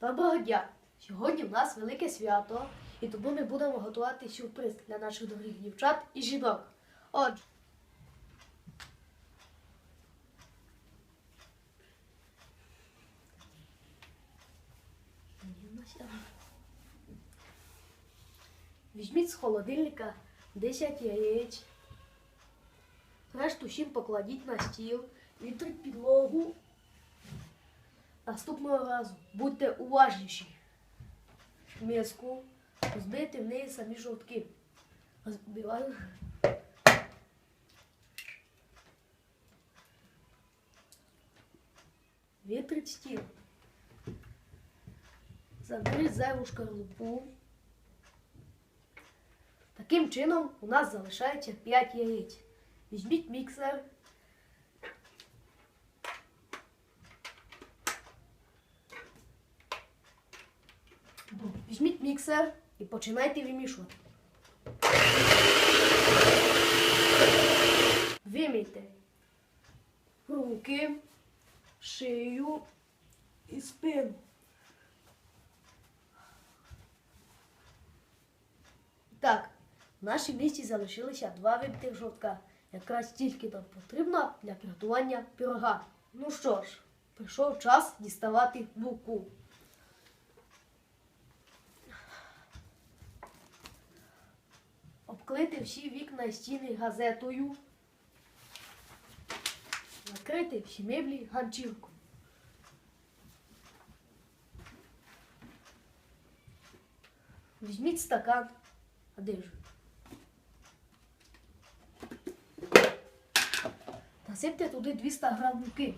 Доброго дня! Сьогодні в нас велике свято, і тому ми будемо готувати сюрприз для наших дорогих дівчат і жінок. Отже. Візьміть з холодильника 10 яєць. Решту всім покладіть на стіл, вітріть підлогу. Наступного разу будьте уважніші. В миску збити в неї самі жовтки. Збиваю. Вітрить стіл. Заберіть зайву шкарлупу. Таким чином у нас залишається 5 яєць. Візьміть міксер. Візьміть міксер і починайте вимішувати. Вимійте руки, шию і спину. Так, в нашій місті залишилися два вибитих жовтка. Якраз стільки нам потрібно для приготування пірога. Ну що ж, прийшов час діставати муку. Обклити всі вікна і стіни газетою. Накрити всі меблі ганчіркою. Візьміть стакан. А де ж? Насипте туди 200 грам муки.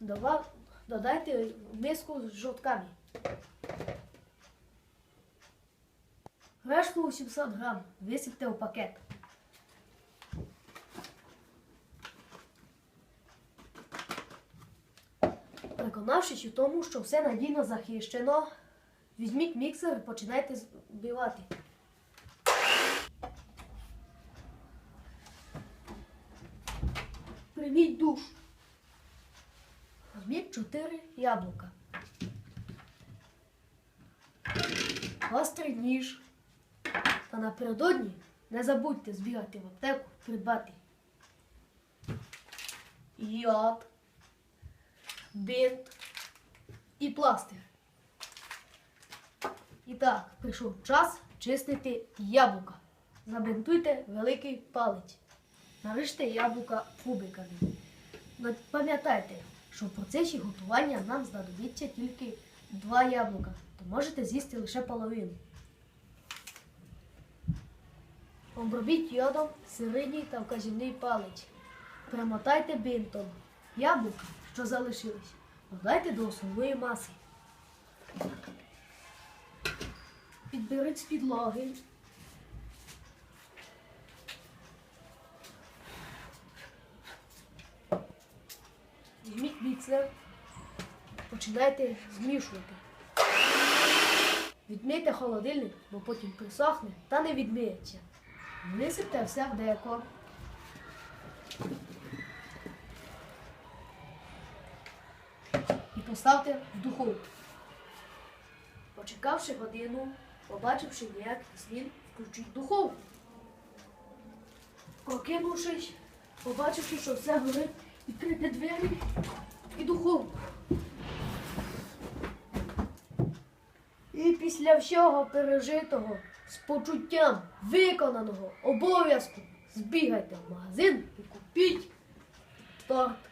Дова- Додайте миску з жовтками. Решту 700 грам висипте у пакет. Переконавшись у тому, що все надійно захищено, візьміть міксер і починайте збивати. Прийміть душ. Візьміть 4 яблука. Гострий ніж. Та напередодні не забудьте збігати в аптеку, придбати йод, бинт і пластир. І так, прийшов час чистити яблука. Забинтуйте великий палець. Наріжте яблука кубиками. Пам'ятайте, що в процесі готування нам знадобиться тільки два яблука, то можете з'їсти лише половину. Обробіть йодом середній та вказівний палець. Примотайте бинтом. Яблука, що залишились, додайте до основної маси. Підберіть з підлоги. Візьміть. Починайте змішувати. Відмийте холодильник, бо потім присохне та не відмиється. Висипте все в деко. І поставте в духовку. Почекавши годину, побачивши ніяких змін, включіть духовку. Прокинувшись, побачивши, що все горить, відкрийте двері і духовку. І після всього пережитого з почуттям виконаного обов'язку збігайте в магазин і купіть торт